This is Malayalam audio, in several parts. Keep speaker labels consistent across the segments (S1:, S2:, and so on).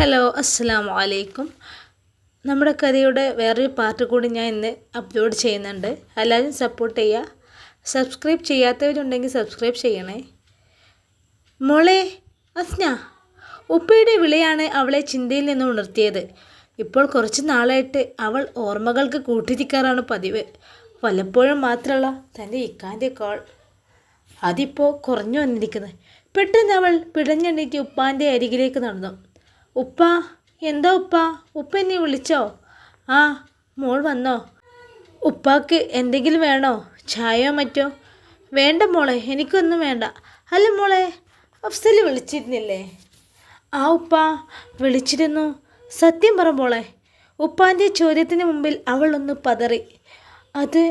S1: ഹലോ അസ്സാം വലൈക്കും നമ്മുടെ കഥയുടെ വേറൊരു പാർട്ട് കൂടി ഞാൻ ഇന്ന് അപ്ലോഡ് ചെയ്യുന്നുണ്ട്. എല്ലാവരും സപ്പോർട്ട് ചെയ്യുക. സബ്സ്ക്രൈബ് ചെയ്യാത്തവരുണ്ടെങ്കിൽ സബ്സ്ക്രൈബ് ചെയ്യണേ. മോളെ അസ്ന ഉപ്പയുടെ വിളിയാണ് അവളെ ചിന്തയിൽ നിന്ന് ഉണർത്തിയത്. ഇപ്പോൾ കുറച്ച് നാളായിട്ട് അവൾ ഓർമ്മകൾക്ക് കൂട്ടിരിക്കാറാണ് പതിവ്. വല്ലപ്പോഴും മാത്രമല്ല തന്റെ ഇക്കാന്റെ കോൾ അതിപ്പോൾ കുറഞ്ഞു വന്നിരിക്കുന്നത് പെട്ടെന്ന് അവൾ പിടഞ്ഞെണ്ണീറ്റ് ഉപ്പാന്റെ അരികിലേക്ക് നടന്നു. ഉപ്പ എന്താ ഉപ്പ? ഉപ്പ എന്നെ വിളിച്ചോ? ആ മോൾ വന്നോ? ഉപ്പാക്ക് എന്തെങ്കിലും വേണോ? ചായയോ മറ്റോ? വേണ്ട മോളെ എനിക്കൊന്നും വേണ്ട. അല്ല മോളെ അഫ്സൽ വിളിച്ചിരുന്നില്ലേ? ആ ഉപ്പ വിളിച്ചിരുന്നു. സത്യം പറ മോളെ ഉപ്പാന്റെ ചോദ്യത്തിന് മുമ്പിൽ അവൾ ഒന്ന് പതറി. അത്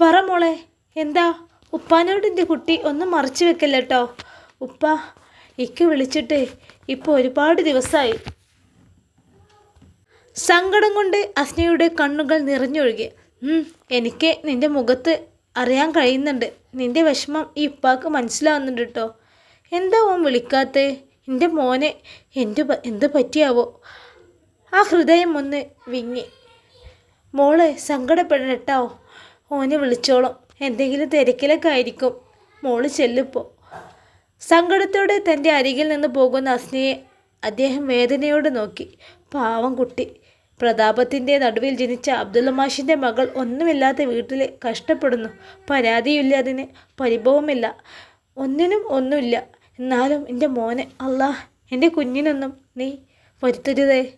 S1: പറ മോളെ എന്താ? ഉപ്പാനോട് എന്റെ കുട്ടി ഒന്ന് മറച്ചു വെക്കല്ലേട്ടോ? ഉപ്പ ഇക്ക് വിളിച്ചിട്ട് ഇപ്പോൾ ഒരുപാട് ദിവസമായി സങ്കടം കൊണ്ട് അസ്നയുടെ കണ്ണുകൾ നിറഞ്ഞൊഴുകി. "ഉം, എനിക്ക് നിന്റെ മുഖത്ത് അറിയാൻ കഴിയുന്നുണ്ട്. നിന്റെ വിഷമം ഈ ഉപ്പാക്ക് മനസ്സിലാവുന്നുണ്ട് കേട്ടോ എന്താ ഓൻ വിളിക്കാത്ത? എന്റെ മോനെ എന്റെ എന്ത് പറ്റിയാവോ? ആ ഹൃദയം ഒന്ന് വിങ്ങി. മോളെ സങ്കടപ്പെടട്ടോ ഓനെ വിളിച്ചോളും. എന്തെങ്കിലും തിരക്കിലൊക്കെ ആയിരിക്കും. മോൾ ചെല്ലിപ്പോൾ സങ്കടത്തോടെ തന്റെ അരികിൽ നിന്ന് പോകുന്ന അസ്നയെ അദ്ദേഹം വേദനയോടെ നോക്കി. പാവം കുട്ടി. പ്രതാപത്തിന്റെ നടുവിൽ ജനിച്ച അബ്ദുള്ള മാഷിന്റെ മകൾ ഒന്നുമില്ലാത്ത വീട്ടിൽ കഷ്ടപ്പെടുന്നു. പരാതിയില്ല അതിന്. പരിഭവമില്ല. ഒന്നിനും ഒന്നുമില്ല. എന്നാലും എന്റെ മോനെ അല്ലാ എന്റെ കുഞ്ഞിനൊന്നും നീ വരുത്തരുതേ.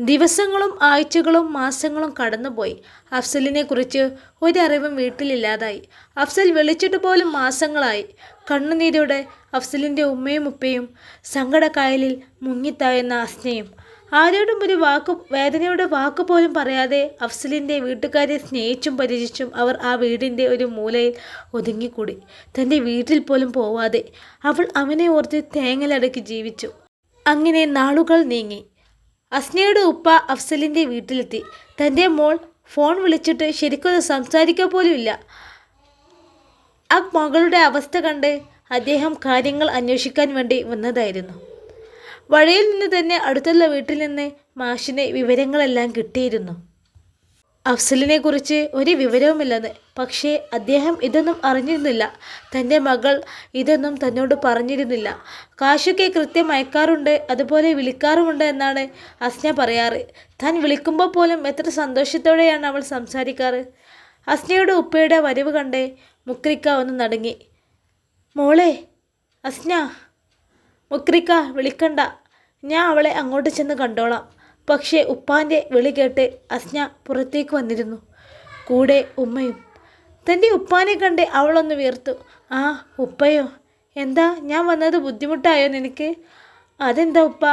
S1: ദിവസങ്ങളും ആഴ്ചകളും മാസങ്ങളും കടന്നുപോയി. അഫ്സലിനെ കുറിച്ച് ഒരറിവും വീട്ടിലില്ലാതായി. അഫ്സൽ വിളിച്ചിട്ട് പോലും മാസങ്ങളായി. കണ്ണുനീരോടെ അഫ്സലിന്റെ ഉമ്മയും ഉപ്പയും സങ്കടക്കായലിൽ മുങ്ങിത്തായുന്ന അസ്നയും ആരോടും ഒരു വാക്ക് വേദനയുടെ വാക്ക് പോലും പറയാതെ അഫ്സലിന്റെ വീട്ടുകാരെ സ്നേഹിച്ചും പരിചയിച്ചും അവർ ആ വീടിന്റെ ഒരു മൂലയിൽ ഒതുങ്ങിക്കൂടി. തന്റെ വീട്ടിൽ പോലും പോവാതെ അവൾ അവനെ ഓർത്ത് തേങ്ങലടക്കി ജീവിച്ചു. അങ്ങനെ നാളുകൾ നീങ്ങി. അസ്നയുടെ ഉപ്പ അഫ്സലിന്റെ വീട്ടിലെത്തി. തന്റെ മോൾ ഫോൺ വിളിച്ചിട്ട് ശരിക്കും സംസാരിക്കുക ഇല്ല. ആ മകളുടെ അവസ്ഥ കണ്ട് അദ്ദേഹം കാര്യങ്ങൾ അന്വേഷിക്കാൻ വേണ്ടി വന്നതായിരുന്നു. വഴിയിൽ നിന്ന് തന്നെ അടുത്തുള്ള വീട്ടിൽ നിന്ന് മാഷിന് വിവരങ്ങളെല്ലാം കിട്ടിയിരുന്നു. അഫ്സലിനെ കുറിച്ച് ഒരു വിവരവുമില്ലെന്ന്. പക്ഷേ അദ്ദേഹം ഇതൊന്നും അറിഞ്ഞിരുന്നില്ല. തന്റെ മകൾ ഇതൊന്നും തന്നോട് പറഞ്ഞിരുന്നില്ല. കാശൊക്കെ കൃത്യം അയക്കാറുണ്ട് അതുപോലെ വിളിക്കാറുമുണ്ട് എന്നാണ് അസ്ന പറയാറ്. താൻ വിളിക്കുമ്പോൾ പോലും എത്ര സന്തോഷത്തോടെയാണ് അവൾ സംസാരിക്കാറ്. അസ്നയുടെ ഉപ്പയുടെ വരവ് കണ്ട് മുക്രിക്ക ഒന്ന് നടങ്ങി. മോളെ അസ്ന മുക്രിക്ക വിളിക്കണ്ട. ഞാൻ അവളെ അങ്ങോട്ട് ചെന്ന് കണ്ടോളാം. പക്ഷേ ഉപ്പാന്റെ വിളി കേട്ട് അസ്ന പുറത്തേക്ക് വന്നിരുന്നു. കൂടെ ഉമ്മയും. തന്റെ ഉപ്പാനെ കണ്ട് അവളൊന്ന് വീർത്തു ആ ഉപ്പയോ? എന്താ ഞാൻ വന്നത് ബുദ്ധിമുട്ടായോ നിനക്ക്? അതെന്താ ഉപ്പ?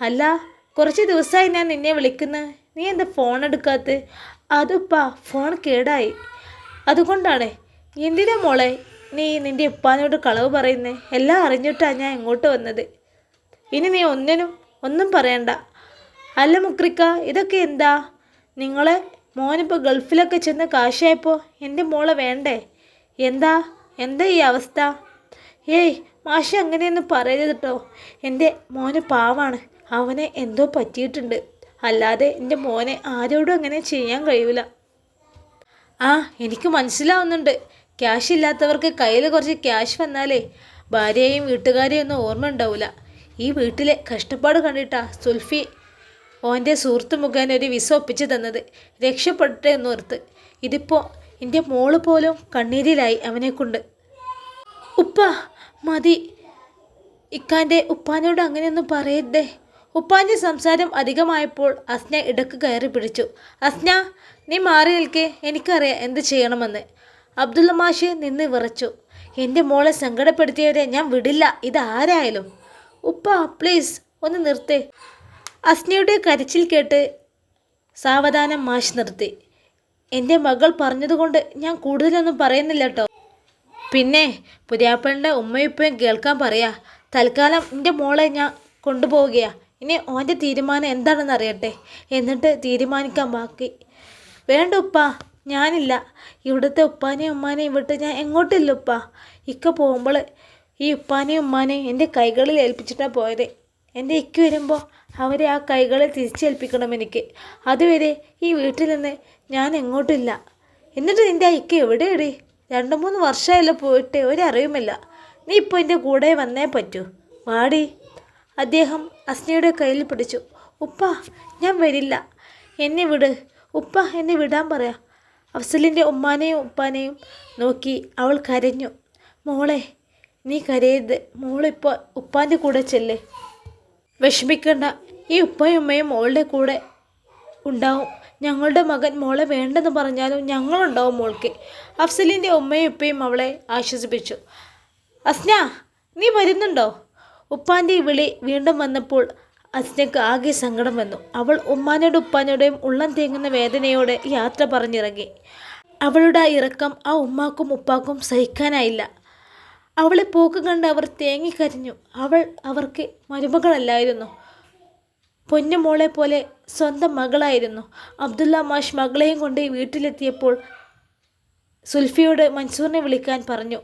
S1: അല്ല കുറച്ച് ദിവസമായി ഞാൻ നിന്നെ വിളിക്കുന്നത് നീ എന്താ ഫോൺ എടുക്കാത്ത? അതുപ്പ ഫോൺ കേടായി. അതുകൊണ്ടാണ്? എന്തിനാ മോളെ നീ നിന്റെ ഉപ്പാനോട് കളവ് പറയുന്നേ? എല്ലാം അറിഞ്ഞിട്ടാണ് ഞാൻ ഇങ്ങോട്ട് വന്നത്. ഇനി നീ ഒന്നിനും ഒന്നും പറയണ്ട. അല്ല മുക്രിക്ക ഇതൊക്കെ എന്താ? നിങ്ങളെ മോനിപ്പോൾ ഗൾഫിലൊക്കെ ചെന്ന് കാശായപ്പോൾ എന്റെ മോളെ വേണ്ടേ? എന്താ? എന്താ ഈ അവസ്ഥ? ഏയ് മാഷി അങ്ങനെയൊന്നും പറയരുത് കേട്ടോ എന്റെ മോന് പാവാണ്. അവനെ എന്തോ പറ്റിയിട്ടുണ്ട്. അല്ലാതെ എന്റെ മോനെ ആരോടും അങ്ങനെ ചെയ്യാൻ കഴിയില്ല ആ എനിക്ക് മനസ്സിലാവുന്നുണ്ട്. ക്യാഷ് ഇല്ലാത്തവർക്ക് കയ്യിൽ കുറച്ച് ക്യാഷ് വന്നാലേ ഭാര്യയെയും വീട്ടുകാരെയും ഒന്നും ഓർമ്മ ഉണ്ടാവില്ല ഈ വീട്ടിലെ കഷ്ടപ്പാട് കണ്ടിട്ടാ സുൽഫി ഓന്റെ സുഹൃത്ത് മുഖേന ഒരു വിസ ഒപ്പിച്ചു തന്നത്. രക്ഷപ്പെട്ടെ എന്നോർത്ത്. ഇതിപ്പോൾ എന്റെ മോൾ പോലും കണ്ണീരിലായി അവനെ കൊണ്ട് ഉപ്പ മതി. ഇക്കാന്റെ ഉപ്പാനോട് അങ്ങനെയൊന്നും പറയരുതേ. ഉപ്പാന്റെ സംസാരം അധികമായപ്പോൾ അസ്ന ഇടയ്ക്ക് കയറി പിടിച്ചു. അസ്ന നീ മാറി നിൽക്കേ. എനിക്കറിയാം എന്ത് ചെയ്യണമെന്ന്. അബ്ദുള്ള മാഷ് നിന്ന് വിറച്ചു. എന്റെ മോളെ സങ്കടപ്പെടുത്തിയവരെ ഞാൻ വിടില്ല. ഇതാരായാലും ഉപ്പ പ്ലീസ് ഒന്ന് നിർത്തേ. അസ്നയുടെ കരച്ചിൽ കേട്ട് സാവധാനം മാഷ് നിർത്തി. എന്റെ മകൾ പറഞ്ഞതുകൊണ്ട് ഞാൻ കൂടുതലൊന്നും പറയുന്നില്ല കേട്ടോ പിന്നെ പുതിയാപ്പളിന്റെ ഉമ്മയുപ്പയും കേൾക്കാൻ പറയാ തൽക്കാലം എന്റെ മോളെ ഞാൻ കൊണ്ടുപോവുകയാ. ഇനി ഓന്റെ തീരുമാനം എന്താണെന്ന് അറിയട്ടെ എന്നിട്ട് തീരുമാനിക്കാൻ ബാക്കി. വേണ്ട ഉപ്പ ഞാനില്ല. ഇവിടുത്തെ ഉപ്പാനെയും ഉമ്മാനെയും വിട്ട് ഞാൻ എങ്ങോട്ടില്ല ഉപ്പ. ഇക്ക പോകുമ്പോൾ ഈ ഉപ്പാനെയും ഉമ്മാനെയും എന്റെ കൈകളിൽ ഏൽപ്പിച്ചിട്ടാണ് പോയത്. എന്റെ ഇക്ക് വരുമ്പോൾ അവരെ ആ കൈകളെ തിരിച്ചേൽപ്പിക്കണം എനിക്ക്. അതുവരെ ഈ വീട്ടിൽ നിന്ന് ഞാൻ എങ്ങോട്ടില്ല. എന്നിട്ട് നിന്റെ ആ ഇക്ക എവിടെയടി? രണ്ട് മൂന്ന് വർഷമായല്ലോ പോയിട്ട് ഒരറിയുമില്ല നീ ഇപ്പോൾ എന്റെ കൂടെ വന്നേ പറ്റൂ. വാടി. അദ്ദേഹം അസ്നയുടെ കയ്യിൽ പിടിച്ചു. ഉപ്പ ഞാൻ വരില്ല. എന്നെ വിട്. ഉപ്പ എന്നെ വിടാൻ പറയാം അഫ്സലിന്റെ ഉമ്മാനെയും ഉപ്പാനെയും നോക്കി അവൾ കരഞ്ഞു. മോളെ നീ കരയരുത്. മോളിപ്പോൾ ഉപ്പാന്റെ കൂടെ ചെല്ലേ. വിഷമിക്കണ്ട. ഈ ഉപ്പയും ഉമ്മയും മോളുടെ കൂടെ ഉണ്ടാവും. ഞങ്ങളുടെ മകൻ മോളെ വേണ്ടെന്ന് പറഞ്ഞാലും ഞങ്ങളുണ്ടാവും മോൾക്ക്. അഫ്സലിന്റെ ഉമ്മയും ഉപ്പയും അവളെ ആശ്വസിപ്പിച്ചു. അസ്ന നീ വരുന്നുണ്ടോ? ഉപ്പാന്റെ വിളി വീണ്ടും വന്നപ്പോൾ അസ്നയ്ക്ക് ആകെ സങ്കടം വന്നു. അവൾ ഉമ്മാനോടും ഉപ്പാനോടെയും ഉള്ളം തേങ്ങുന്ന വേദനയോടെ യാത്ര പറഞ്ഞിറങ്ങി. അവളുടെ ആ ഇറക്കം ആ ഉമ്മാക്കും ഉപ്പാക്കും സഹിക്കാനായില്ല. അവളെ പോക്ക് കണ്ട് അവർ തേങ്ങിക്കരിഞ്ഞു അവൾ അവർക്ക് മരുമകളല്ലായിരുന്നു. പൊന്നുമോളെ പോലെ സ്വന്തം മകളായിരുന്നു. അബ്ദുള്ള മാഷ് മകളെയും കൊണ്ട് വീട്ടിലെത്തിയപ്പോൾ സുൽഫിയോട് മൻസൂറിനെ വിളിക്കാൻ പറഞ്ഞു.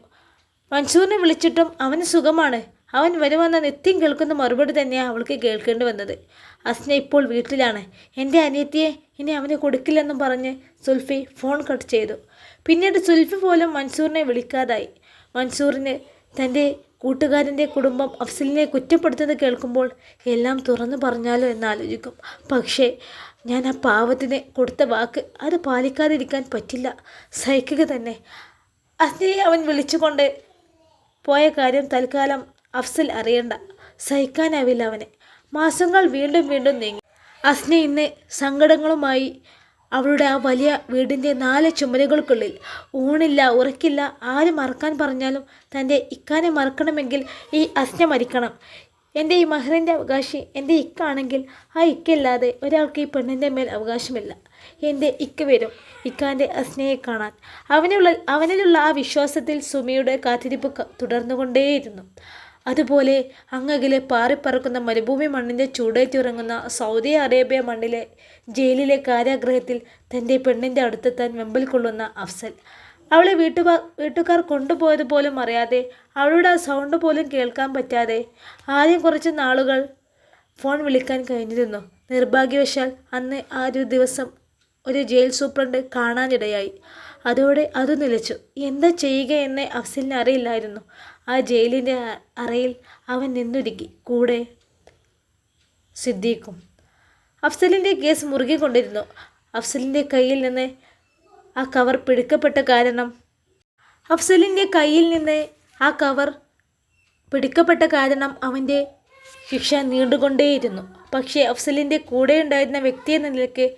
S1: മൻസൂറിനെ വിളിച്ചിട്ടും അവന് സുഖമാണ്. അവൻ വരുമെന്ന നിത്യം കേൾക്കുന്ന മറുപടി തന്നെയാണ് അവൾക്ക് കേൾക്കേണ്ടി വന്നത്. അസ്ന ഇപ്പോൾ വീട്ടിലാണ്. എന്റെ അനിയത്തിയെ ഇനി അവന് കൊടുക്കില്ലെന്നും പറഞ്ഞ് സുൽഫി ഫോൺ കട്ട് ചെയ്തു. പിന്നീട് സുൽഫി പോലും മൻസൂറിനെ വിളിക്കാതായി. മൻസൂറിന് തന്റെ കൂട്ടുകാരന്റെ കുടുംബം അഫ്സലിനെ കുറ്റപ്പെടുത്തുന്നത് കേൾക്കുമ്പോൾ എല്ലാം തുറന്നു പറഞ്ഞാലോ എന്നാലോചിക്കും പക്ഷേ ഞാൻ ആ പാവത്തിന് കൊടുത്ത വാക്ക് അത് പാലിക്കാതിരിക്കാൻ പറ്റില്ല. സഹിക്കുക തന്നെ അസ്നയെ അവൻ വിളിച്ചുകൊണ്ട് പോയ കാര്യം തൽക്കാലം അഫ്സൽ അറിയണ്ട. സഹിക്കാനാവില്ല അവനെ. മാസങ്ങൾ വീണ്ടും വീണ്ടും നീങ്ങി. അസ്ന ഇന്ന് സങ്കടങ്ങളുമായി അവളുടെ ആ വലിയ വീടിന്റെ നാല് ചുമലുകൾക്കുള്ളിൽ ഊണില്ല ഉറക്കില്ല ആര് മറക്കാൻ പറഞ്ഞാലും തന്റെ ഇക്കാനെ മറക്കണമെങ്കിൽ ഈ അസ്ന മരിക്കണം. എന്റെ ഈ മഹറിന്റെ അവകാശി എന്റെ ഇക്കാണെങ്കിൽ ആ ഇക്കല്ലാതെ ഒരാൾക്ക് ഈ പെണ്ണിന്റെ മേൽ അവകാശമില്ല. എന്റെ ഇക്ക വരും ഇക്കാന്റെ അസ്നയെ കാണാൻ. അവനുള്ള അവനിലുള്ള ആ വിശ്വാസത്തിൽ സുമിയുടെ കാത്തിരിപ്പ് തുടർന്നുകൊണ്ടേയിരുന്നു. അതുപോലെ അങ്ങകലെ പാറിപ്പറക്കുന്ന മരുഭൂമി മണ്ണിന്റെ ചൂടേറ്റുറങ്ങുന്ന സൗദി അറേബ്യ മണ്ണിലെ ജയിലിലെ കാരാഗ്രഹത്തിൽ തന്റെ പെണ്ണിന്റെ അടുത്തെത്താൻ വെമ്പിൽ കൊള്ളുന്ന അഫ്സൽ. അവളെ വീട്ടുകാർ വീട്ടുകാർ കൊണ്ടുപോയത് പോലും അറിയാതെ അവളുടെ സൗണ്ട് പോലും കേൾക്കാൻ പറ്റാതെ ആദ്യം കുറച്ച് നാളുകൾ ഫോൺ വിളിക്കാൻ കഴിഞ്ഞിരുന്നു. നിർഭാഗ്യവശാൽ അന്ന് ആ ഒരു ദിവസം ഒരു ജയിൽ സൂപ്രണ്ട് കാണാനിടയായി. അതോടെ അത് നിലച്ചു. എന്താ ചെയ്യുക എന്ന് അഫ്സലിന് അറിയില്ലായിരുന്നു. ആ ജയിലിന്റെ അറയിൽ അവൻ നിന്നൊരുക്കി. കൂടെ സിദ്ദീഖും. അഫ്സലിന്റെ കേസ് മുറുകെ കൊണ്ടിരുന്നു. അഫ്സലിന്റെ കയ്യിൽ നിന്ന് ആ കവർ പിടിക്കപ്പെട്ട കാരണം അഫ്സലിന്റെ കയ്യിൽ നിന്ന് ആ കവർ പിടിക്കപ്പെട്ട കാരണം അവന്റെ ശിക്ഷ നീണ്ടുകൊണ്ടേയിരുന്നു. പക്ഷേ അഫ്സലിന്റെ കൂടെ ഉണ്ടായിരുന്ന വ്യക്തി എന്ന നിലയ്ക്ക്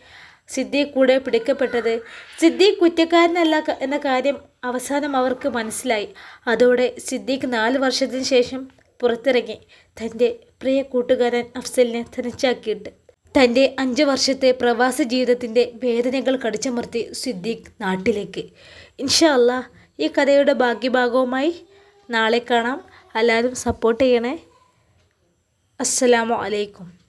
S1: സിദ്ദീഖ് കൂടെ പിടിക്കപ്പെട്ടത്. സിദ്ദീഖ് കുറ്റക്കാരനല്ല എന്ന കാര്യം അവസാനം അവർക്ക് മനസ്സിലായി. അതോടെ സിദ്ദീഖ് നാല് വർഷത്തിന് ശേഷം പുറത്തിറങ്ങി. തന്റെ പ്രിയ കൂട്ടുകാരൻ അഫ്സലിനെ തനിച്ചാക്കിയിട്ട്. തന്റെ അഞ്ച് വർഷത്തെ പ്രവാസ ജീവിതത്തിന്റെ വേദനകൾ കടിച്ചമർത്തി സിദ്ദീഖ് നാട്ടിലേക്ക്. ഇൻഷാ അല്ലാ ഈ കഥയുടെ ഭാഗ്യഭാഗവുമായി നാളെ കാണാം. എല്ലാവരും സപ്പോർട്ട് ചെയ്യണേ. അസ്സലാമു അലൈക്കും.